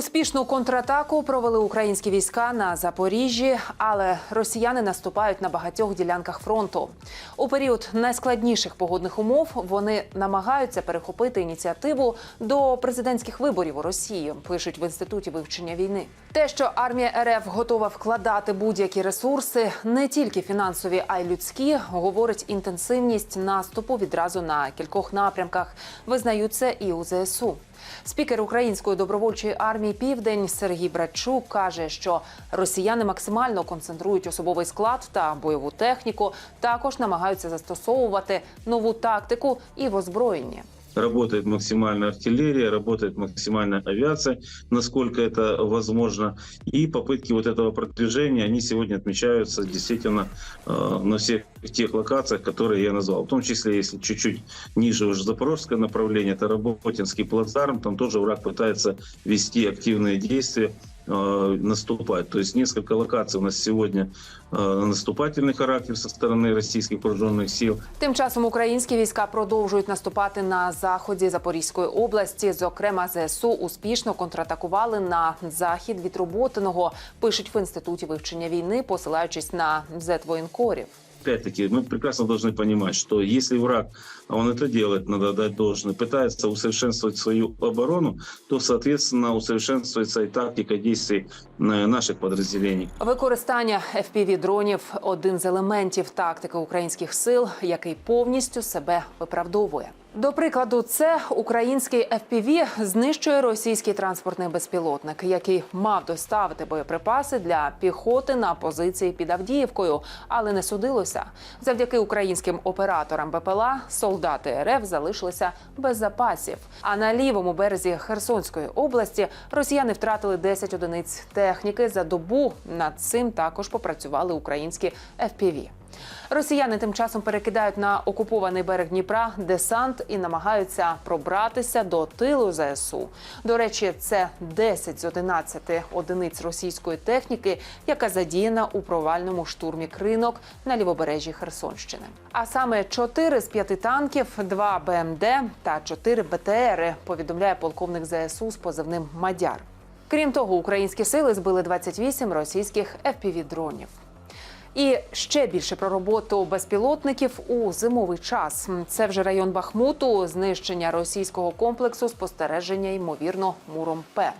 Успішну контратаку провели українські війська на Запоріжжі, але росіяни наступають на багатьох ділянках фронту. У період найскладніших погодних умов вони намагаються перехопити ініціативу до президентських виборів у Росії. Пишуть в інституті вивчення війни. Те, що армія РФ готова вкладати будь-які ресурси, не тільки фінансові, а й людські, говорить інтенсивність наступу відразу на кількох напрямках. Визнають це і у ЗСУ. Спікер Української добровольчої армії Південь Сергій Братчук каже, що росіяни максимально концентрують особовий склад та бойову техніку. Також намагаються застосовувати нову тактику і в озброєнні. Работает максимальная артиллерия, работает максимальная авиация, насколько это возможно. И попытки вот этого продвижения, они сегодня отмечаются действительно э, на всех тех локациях, которые я назвал. В том числе, если чуть-чуть ниже уже запорожское направление, это Работинский плацдарм, там тоже враг пытается вести активные действия наступать. То есть несколько локаций у нас сегодня э, наступательный характер со стороны российских вооруженных сил. Тим часом українські війська продовжують наступати на заході Запорізької області. Зокрема, ЗСУ успішно контратакували на захід від Роботиного. Пишуть в інституті вивчення війни, посилаючись на зетвоєнкорів. Опять-таки, мы прекрасно должны понимать, что если враг, а он это делает, надо дать должное, пытается усовершенствовать свою оборону, то, соответственно, усовершенствуется и тактика действий э, наших подразделений. Використання fpv дронів один з елементів тактики українських сил, який повністю себе виправдовує. До прикладу, це український FPV знищує російський транспортний безпілотник, який мав доставити боєприпаси для піхоти на позиції під Авдіївкою, але не судилося. Завдяки українським операторам БПЛА солдати РФ залишилися без запасів. А на лівому березі Херсонської області росіяни втратили 10 одиниць техніки за добу. Над цим також попрацювали українські FPV. Росіяни тим часом перекидають на окупований берег Дніпра десант і намагаються пробратися до тилу ЗСУ. До речі, це 10 з 11 одиниць російської техніки, яка задіяна у провальному штурмі кринок на лівобережжі Херсонщини. А саме 4 з 5 танків, 2 БМД та 4 БТРи, повідомляє полковник ЗСУ з позивним Мадяр. Крім того, українські сили збили 28 російських FPV-дронів. І ще більше про роботу безпілотників у зимовий час. Це вже район Бахмуту, знищення російського комплексу спостереження, ймовірно, муром П.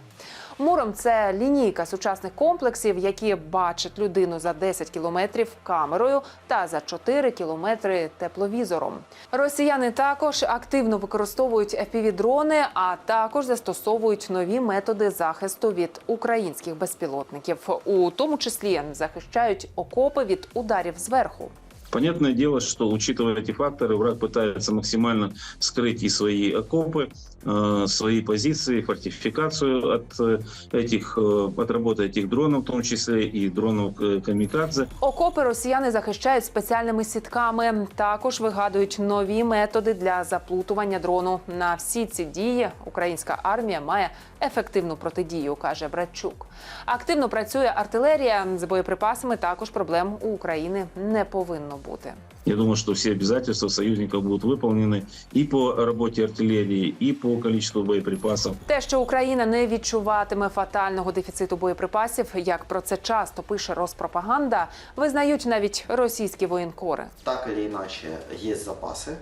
Муром це лінійка сучасних комплексів, які бачать людину за 10 кілометрів камерою та за 4 кілометри тепловізором. Росіяни також активно використовують FPV-дрони, а також застосовують нові методи захисту від українських безпілотників, у тому числі захищають окопи від ударів зверху. Понятное дело, что учитывая эти факторы, враг пытается максимально скрыть и свои окопы, э, свои позиции, фортификацию от э, этих, э, от работы этих дронов, в том числе и дронов э, камикадзе. Окопи росіяни захищають спеціальними сітками. Також вигадують нові методи для заплутування дрону. На всі ці дії українська армія має ефективну протидію, каже Братчук. Активно працює артилерія з боєприпасами. Також проблем у України не повинно бути. Я думаю, что все обязательства союзников будут выполнены и по работе артиллерии, и по количеству боеприпасов. Те, що Україна не відчуватиме фатального дефіциту боєприпасів, як про це часто пише Роспропаганда, визнають навіть російські воєнкори. так или иначе есть запасы.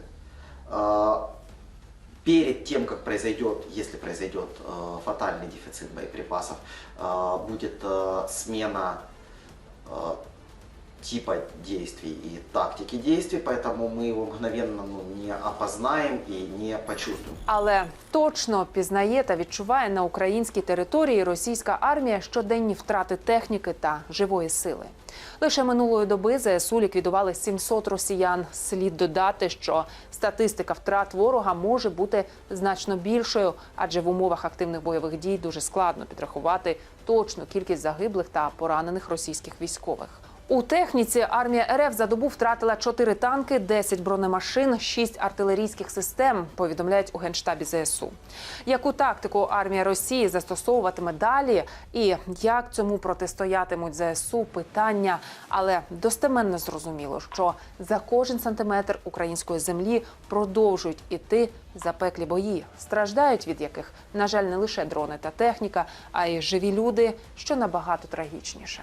А, Перед тем, как произойдет, если произойдет э, фатальный дефицит боеприпасов, э, будет э, смена э, типа действий и тактики действий, поэтому мы его мгновенно ну, не опознаем и не почувствуем. Але точно пізнає та відчуває на українській території російська армія щоденні втрати техніки та живої сили. Лише минулої доби ЗСУ ліквідували 700 росіян. Слід додати, що статистика втрат ворога може бути значно більшою, адже в умовах активних бойових дій дуже складно підрахувати точну кількість загиблих та поранених російських військових. У техніці армія РФ за добу втратила 4 танки, 10 бронемашин, 6 артилерійських систем. Повідомляють у генштабі ЗСУ. Яку тактику армія Росії застосовуватиме далі, і як цьому протистоятимуть ЗСУ? Питання, але достеменно зрозуміло, що за кожен сантиметр української землі продовжують іти запеклі бої, страждають від яких, на жаль, не лише дрони та техніка, а й живі люди, що набагато трагічніше.